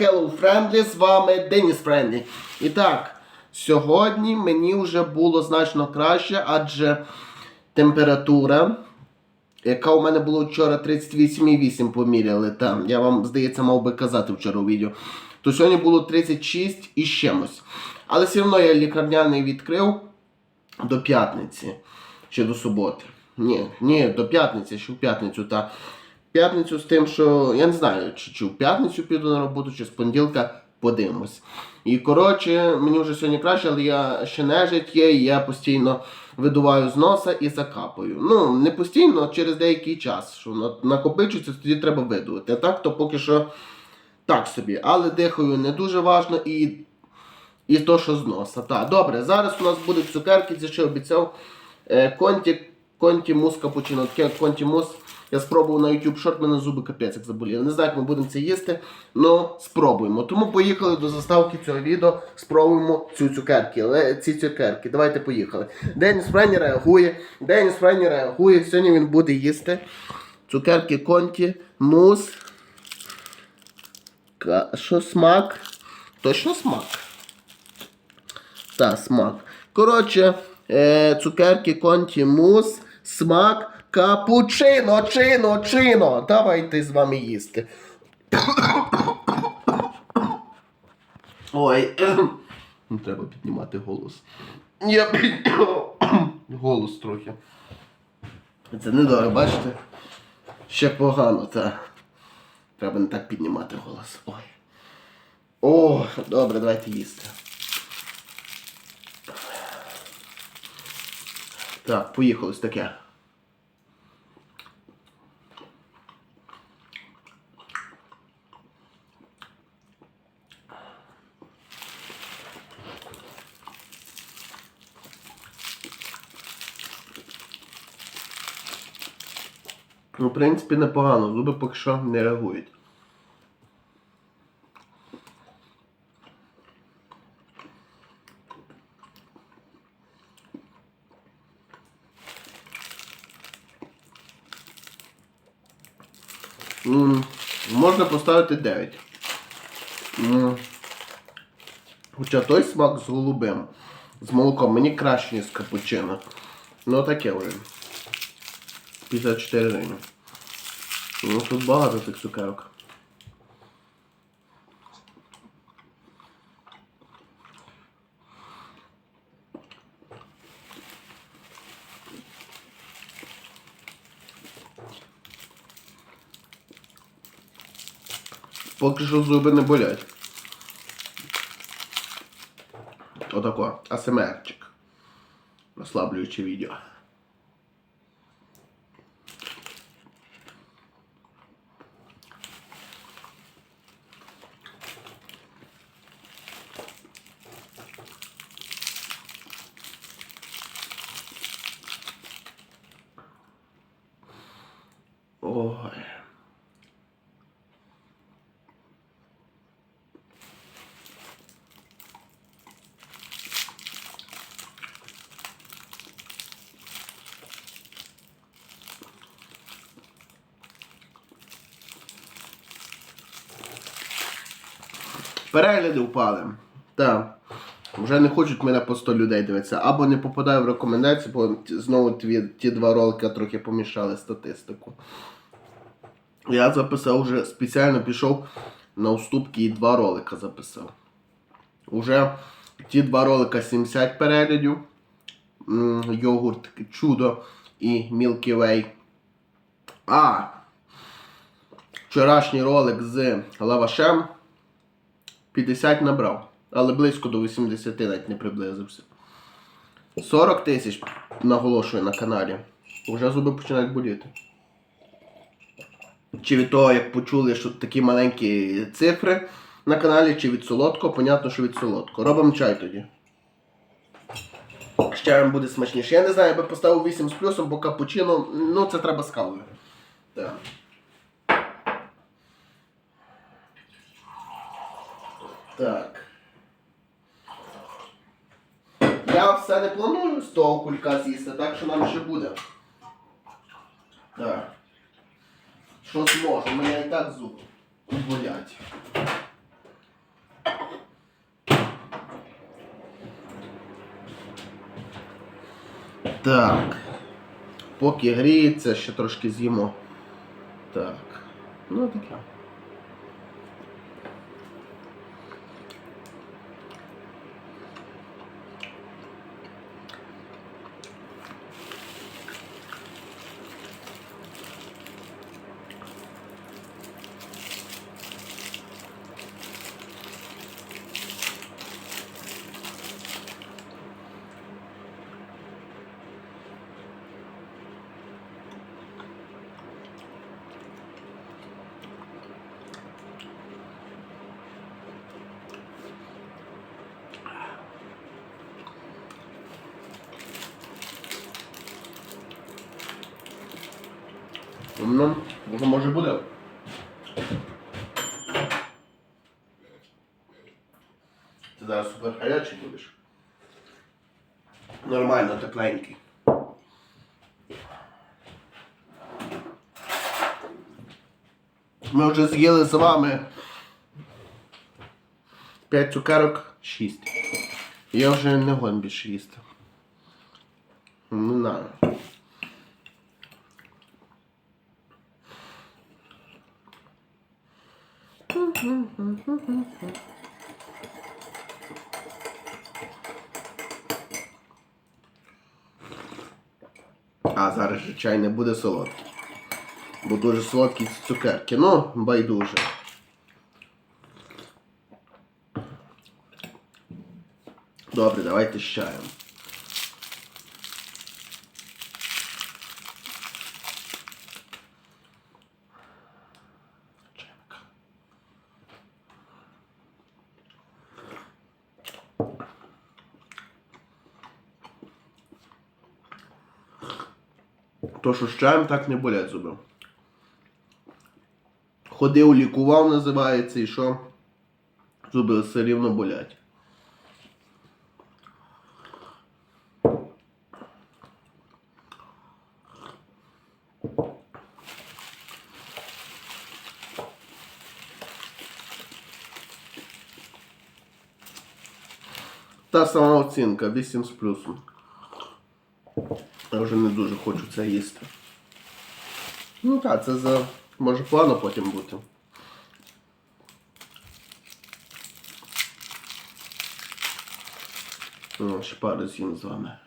Hello Friendly, з вами Деніс Френдлі. І так, сьогодні мені вже було значно краще, адже температура, яка у мене була вчора 38,8 поміряли, там, я вам, здається, мав би казати вчора у відео, то сьогодні було 36 і з чимось. Але все одно я лікарняний відкрив до п'ятниці чи до суботи. Ні, ні, до п'ятниці, ще в п'ятницю. Та п'ятницю з тим, що я не знаю, чи, чи в п'ятницю піду на роботу, чи з понеділка подивимось. І коротше, мені вже сьогодні краще, але я ще нежить є, і я постійно видуваю з носа і закапаю. Ну, не постійно, через деякий час, що на- накопичується, тоді треба видувати. А так, то поки що так собі. Але дихаю не дуже важно і і то, що з носа. Так, добре, зараз у нас будуть цукерки, це ще обіцяв. Е, конті, конті мус капучино. Таке конті. Я спробував на YouTube шорт, мене зуби капець як заболіли. Не знаю, як ми будемо це їсти, але спробуємо. Тому поїхали до заставки цього відео, спробуємо цю цукерки. Ці цукерки. Давайте поїхали. Деніс Френі реагує. Деніс Френі реагує. Сьогодні він буде їсти. Цукерки конті, мус. Що смак? Точно смак. Та, смак. Коротше, е, цукерки конті мус, смак, капучино, чино, чино. Давайте з вами їсти. Ой, не треба піднімати голос. Я підняв голос трохи. Це недобре, бачите? Ще погано, та. Треба не так піднімати голос. Ой. О, добре, давайте їсти. Так, поїхали ось таке. Ну, в принципі, непогано, зуби поки що не реагують. Можна поставити 9. Хоча той смак з голубим, з молоком мені краще, ніж з капучино. Ну таке вже. 54 гривні. Ну тут багато цих цукерок. Поки що зуби не болять. Отако, АСМРчик. Розслаблююче відео. Перегляди впали. Так. Вже не хочуть мене по 100 людей дивитися. Або не попадаю в рекомендації, бо знову ті, ті два ролики трохи помішали статистику. Я записав вже спеціально пішов на уступки і два ролика записав. Уже ті два ролика 70 переглядів. Йогурт Чудо і Milky Way. А вчорашній ролик з лавашем 50 набрав, але близько до 80 навіть не приблизився. 40 тисяч наголошую на каналі. Вже зуби починають боліти. Чи від того, як почули, що такі маленькі цифри на каналі, чи від солодкого, понятно, що від солодкого. Робимо чай тоді. Чаєм буде смачніше. Я не знаю, я би поставив 8 з плюсом, бо капучино, ну це треба з кавою. Так. Так. Я все не планую з того кулька з'їсти, так що нам ще буде. Так. Що зможу, у мене і так зуби болять. Так. Поки гріється, ще трошки з'їмо. Так. Ну таке. Ну, воно може буде. Ти зараз супер гарячий будеш. Нормально, тепленький. Ми вже з'їли з вами 5 цукерок, 6. Я вже не гон більше їсти. Не знаю. А зараз же чай не буде солодкий. Бо дуже солодкі цукерки. Ну, байдуже. Добре, давайте з чаєм. То, що з чаєм так не болять зуби. Ходив, лікував, називається, і що зуби все рівно болять. Та сама оцінка 8 з плюсом. Я вже не дуже хочу це їсти. Ну так, це за. може плану потім бути. Ну, ще пару з'їм з вами.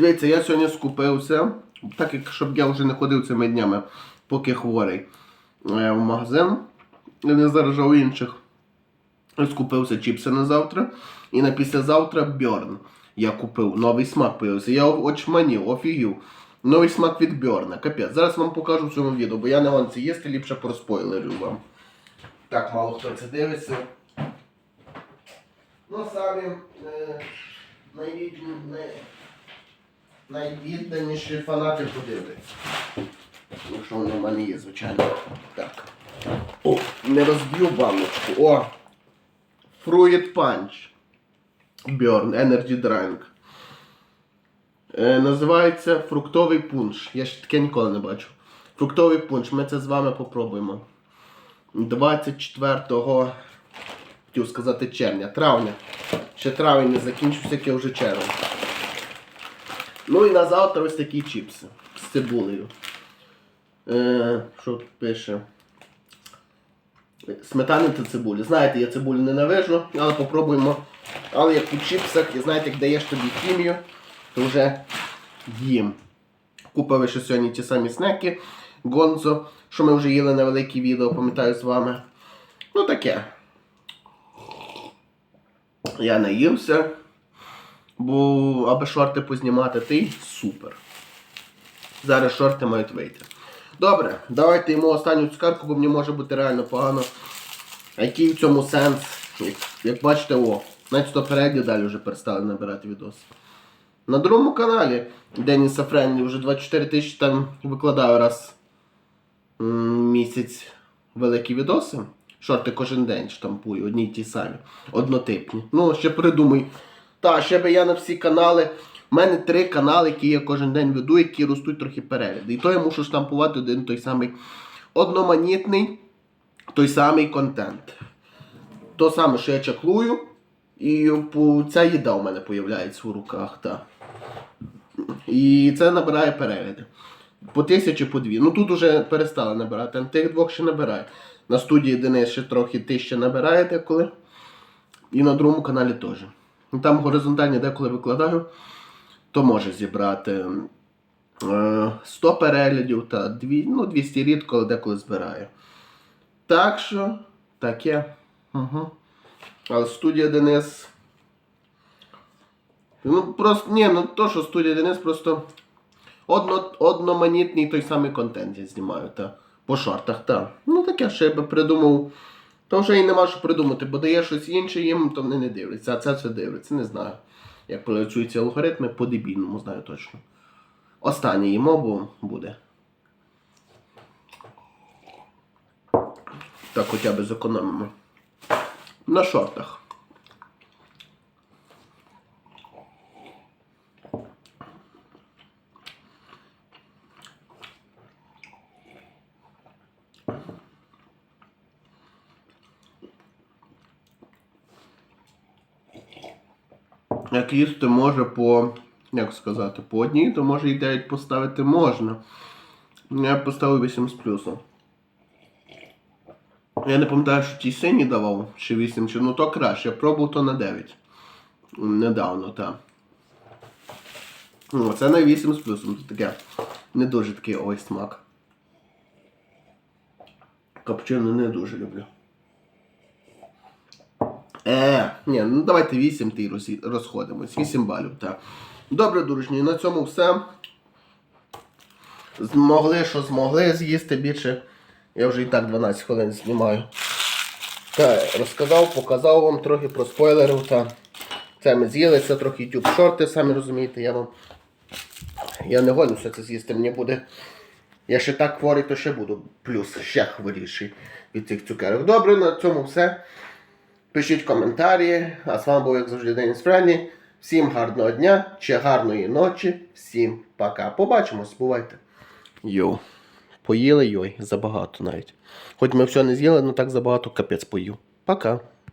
Дивіться, я сьогодні скупився, так як щоб я вже не ходив цими днями, поки хворий е, в магазин. Я не заражав інших. Скупився чіпси на завтра. І на післязавтра Бьорн. Я купив новий смак появився. Я очманів, офігів. Новий смак від Бьорна. Капець. Зараз вам покажу в цьому відео, бо я не вам це їсти, ліпше проспойлерю вам. Так, мало хто це дивиться. Ну, самі е, найвідні, най, найвідданіші фанати подивляться. Якщо вони в мене є, звичайно. Так. О, не розб'ю баночку. О! Fruit Punch. Burn Energy Drink. Е, називається фруктовий пунш. Я ще таке ніколи не бачив. Фруктовий пунш. Ми це з вами попробуємо. 24 хотів сказати червня. Травня. Ще травень не закінчився, яке вже червень. Ну і на завтра ось такі чіпси з цибулею. Е, що тут пише? Сметани та цибулі. Знаєте, я цибулю ненавижу, але попробуємо. Але як у чіпсах, і знаєте, як даєш тобі хімію, то вже їм. Купили ще сьогодні ті самі снеки Гонзо, що ми вже їли на велике відео, пам'ятаю з вами. Ну таке. Я наївся, бо аби шорти познімати, ти супер. Зараз шорти мають вийти. Добре, давайте йому останню цукерку, бо мені може бути реально погано. А який в цьому сенс? Як, як бачите, о, навіть 100 далі вже перестали набирати відоси. На другому каналі Деніса Френлі вже 24 тисячі там викладаю раз місяць великі відоси. Шорти кожен день штампую, одні й ті самі, однотипні. Ну, ще придумай. Та, ще би я на всі канали. У мене три канали, які я кожен день веду, які ростуть трохи перегляди. І то я мушу штампувати один той самий одноманітний, той самий контент. То саме, що я чаклую, і ця їда у мене появляється в руках. Та. І це набирає перегляди. По тисячі, по дві. Ну тут уже перестали набирати, а тих двох ще набирає. На студії Денис ще трохи тисяча набирає деколи. І на другому каналі теж. Ну, Там горизонтальні деколи викладаю, то може зібрати е, 100 переглядів та 2, ну, 200 рідко, але деколи збирає. Так що, таке. Угу. Але студія Денис. Ну, просто, ні, ну то, що студія Денис, просто одно, одноманітний той самий контент я знімаю, та. По шортах, та. Ну таке, що я би придумав. То вже і нема що придумати, бо дає щось інше їм, то вони не дивляться, а це все дивляться. Не знаю. Як працюють ці алгоритми, по дебільному знаю точно. Останнє їмо, бо буде. Так хоча б зекономимо. На шортах. Як їсти може по. Як сказати, по одній, то може і 9 поставити можна. Я поставив 8 з плюсом. Я не пам'ятаю, що ті сині давав, чи 8, чи ну то краще. Я пробував то на 9. Недавно, так. Ну, це на 8 з плюсом. Це таке не дуже такий ой смак. Капчино не дуже люблю. Е, ні, ну давайте 8 ти розходимось. 8 балів, так. Добре, дружні, на цьому все. Змогли, що змогли з'їсти більше. Я вже і так 12 хвилин знімаю. Так, розказав, показав вам трохи про спойлерів. Та. Це ми з'їли, це трохи YouTube шорти, самі розумієте, я вам. Я не гоню все це з'їсти, мені буде. Я ще так хворий, то ще буду. Плюс ще хворіший від цих цукерок. Добре, на цьому все. Пишіть коментарі. А з вами був, як завжди, Деніс Френні. Всім гарного дня чи гарної ночі. Всім пока. Побачимось, бувайте. Йоу. Поїли йой, забагато навіть. Хоч ми все не з'їли, але так забагато капець поїв. Пока.